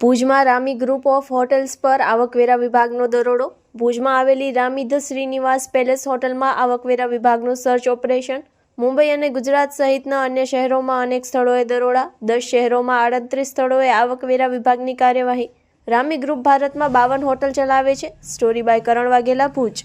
ભુજમાં Rami group of hotels પર આવકવેરા વિભાગનો દરોડો. ભુજમાં આવેલી રામી ધ શ્રીનિવાસ પેલેસ હોટલમાં આવકવેરા વિભાગનું સર્ચ ઓપરેશન. મુંબઈ અને ગુજરાત સહિતના અન્ય શહેરોમાં અનેક સ્થળોએ દરોડા. દસ શહેરોમાં આડત્રીસ સ્થળોએ આવકવેરા વિભાગની કાર્યવાહી. રામી ગ્રુપ ભારતમાં બાવન હોટલ ચલાવે છે. Story by Karan Vaghela Bhuj.